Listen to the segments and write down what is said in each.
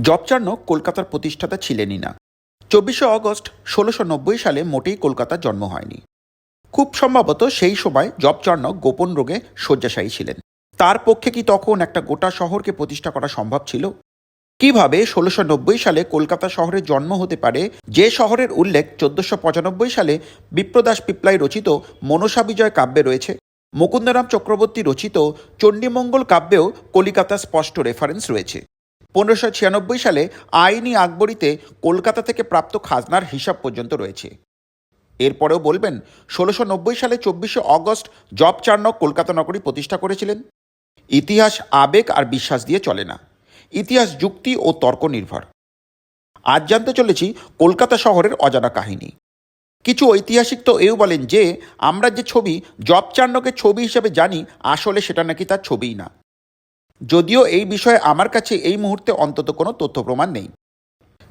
জবচার্নক কলকাতার প্রতিষ্ঠাতা ছিলেনই না। চব্বিশে অগস্ট ষোলোশো সালে মোটেই কলকাতার জন্ম হয়নি। খুব সম্ভবত সেই সময় জবচার্নক গোপন রোগে শয্যাশায়ী ছিলেন। তার পক্ষে কি তখন একটা গোটা শহরকে প্রতিষ্ঠা করা সম্ভব ছিল? কীভাবে ষোলোশো সালে কলকাতা শহরে জন্ম হতে পারে? যে শহরের উল্লেখ চোদ্দশো সালে বিপ্রদাস পিপ্লাই রচিত মনসা বিজয় কাব্যে রয়েছে। মুকুন্দরাম চক্রবর্তী রচিত চণ্ডীমঙ্গল কাব্যেও কলিকাতা স্পষ্ট রেফারেন্স রয়েছে। পনেরোশো ছিয়ানব্বই সালে আইনি আকবরীতে কলকাতা থেকে প্রাপ্ত খাজনার হিসাব পর্যন্ত রয়েছে। এরপরেও বলবেন, ষোলোশো নব্বই সালে চব্বিশে অগস্ট জব চার্নক কলকাতা নগরী প্রতিষ্ঠা করেছিলেন। ইতিহাস আবেগ আর বিশ্বাস দিয়ে চলে না। ইতিহাস যুক্তি ও তর্ক নির্ভর আজ জানতে চলেছি কলকাতা শহরের অজানা কাহিনী। কিছু ঐতিহাসিক তো এও বলেন যে, আমরা যে ছবি জব চার্নকের ছবি হিসেবে জানি, আসলে সেটা নাকি তার ছবিই না। যদিও এই বিষয়ে আমার কাছে এই মুহূর্তে অন্তত কোনো তথ্য প্রমাণ নেই।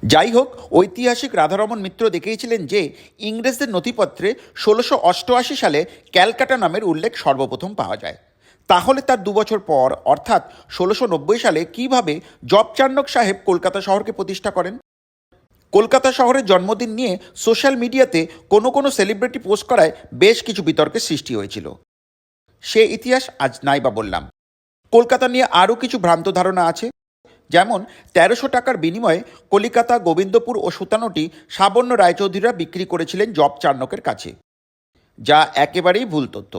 যাই হোক, ঐতিহাসিক রাধারমন মিত্র দেখিয়েছিলেন যে ইংরেজদের নথিপত্রে ষোলোশো অষ্টআশি সালে ক্যালকাটা নামের উল্লেখ সর্বপ্রথম পাওয়া যায়। তাহলে তার দুবছর পর, অর্থাৎ ষোলোশো নব্বই সালে কীভাবে জব চার্নক সাহেব কলকাতা শহরকে প্রতিষ্ঠা করেন? কলকাতা শহরের জন্মদিন নিয়ে সোশ্যাল মিডিয়াতে কোনো কোনো সেলিব্রিটি পোস্ট করায় বেশ কিছু বিতর্কের সৃষ্টি হয়েছিল। সে ইতিহাস আজ নাই বা বললাম। কলকাতা নিয়ে আরও কিছু ভ্রান্ত ধারণা আছে। যেমন, তেরোশো টাকার বিনিময়ে কলিকাতা, গোবিন্দপুর ও সুতানোটি সাবর্ণ রায়চৌধুরীরা বিক্রি করেছিলেন জব চার্নকের কাছে, যা একেবারেই ভুল তথ্য।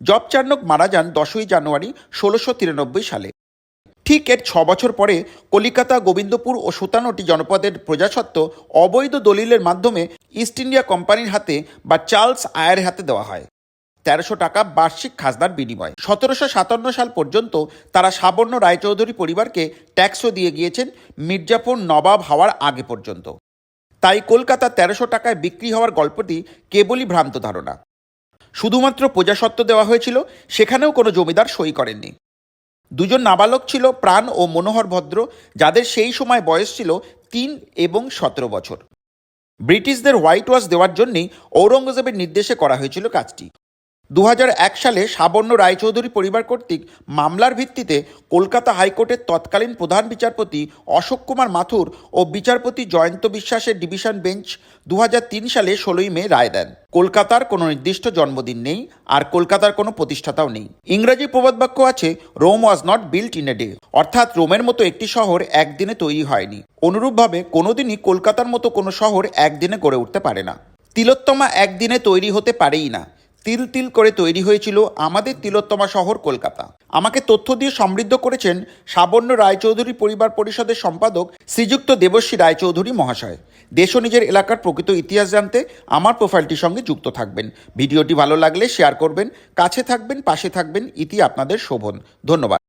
জব চার্নক মারা যান দশই জানুয়ারি ষোলোশো তিরানব্বই সালে। ঠিক এর ছ বছর পরে কলিকাতা, গোবিন্দপুর ও সুতানোটি জনপদের প্রজাসত্ব অবৈধ দলিলের মাধ্যমে ইস্ট ইন্ডিয়া কোম্পানির হাতে বা চার্লস আয়ারের হাতে দেওয়া হয়। তেরোশো টাকা বার্ষিক খাজনার বিনিময়। সতেরোশো সাতান্ন সাল পর্যন্ত তারা সাবর্ণ রায়চৌধুরী পরিবারকে ট্যাক্সও দিয়ে গিয়েছেন মির্জাপুর নবাব হওয়ার আগে পর্যন্ত। তাই কলকাতা তেরোশো টাকায় বিক্রি হওয়ার গল্পটি কেবলই ভ্রান্ত ধারণা। শুধুমাত্র প্রজাসত্ব দেওয়া হয়েছিল, সেখানেও কোনো জমিদার সই করেননি। দুজন নাবালক ছিল প্রাণ ও মনোহর ভদ্র, যাদের সেই সময় বয়স ছিল তিন এবং সতেরো বছর। ব্রিটিশদের হোয়াইট ওয়াশ দেওয়ার জন্যই ঔরঙ্গজেবের নির্দেশে করা হয়েছিল কাজটি। দু হাজার এক সালে সাবর্ণ রায়চৌধুরী পরিবার কর্তৃক মামলার ভিত্তিতে কলকাতা হাইকোর্টের তৎকালীন প্রধান বিচারপতি অশোক কুমার মাথুর ও বিচারপতি জয়ন্ত বিশ্বাসের ডিভিশন বেঞ্চ দু হাজার তিন সালে ষোলোই মে রায় দেন। কলকাতার কোনো নির্দিষ্ট জন্মদিন নেই আর কলকাতার কোনো প্রতিষ্ঠাতাও নেই। ইংরাজি প্রবাদবাক্য আছে, Rome was not built in a day অর্থাৎ রোমের মতো একটি শহর একদিনে তৈরি হয়নি। অনুরূপভাবে কোনোদিনই কলকাতার মতো কোনো শহর একদিনে গড়ে উঠতে পারে না। তিলোত্তমা একদিনে তৈরি হতে পারেই না। তিল তিল করে তৈরি হয়েছিল আমাদের তিলোত্তমা শহর, কলকাতা। আমাকে তথ্য দিয়ে সমৃদ্ধ করেছেন সাবর্ণ রায়চৌধুরী পরিবার পরিষদের সম্পাদক শ্রীযুক্ত দেবশ্রী রায়চৌধুরী মহাশয়। দেশ ও নিজের এলাকার প্রকৃত ইতিহাস জানতে আমার প্রোফাইলটির সঙ্গে যুক্ত থাকবেন। ভিডিওটি ভালো লাগলে শেয়ার করবেন, কাছে থাকবেন, পাশে থাকবেন, ইতি আপনাদের শোভন। ধন্যবাদ।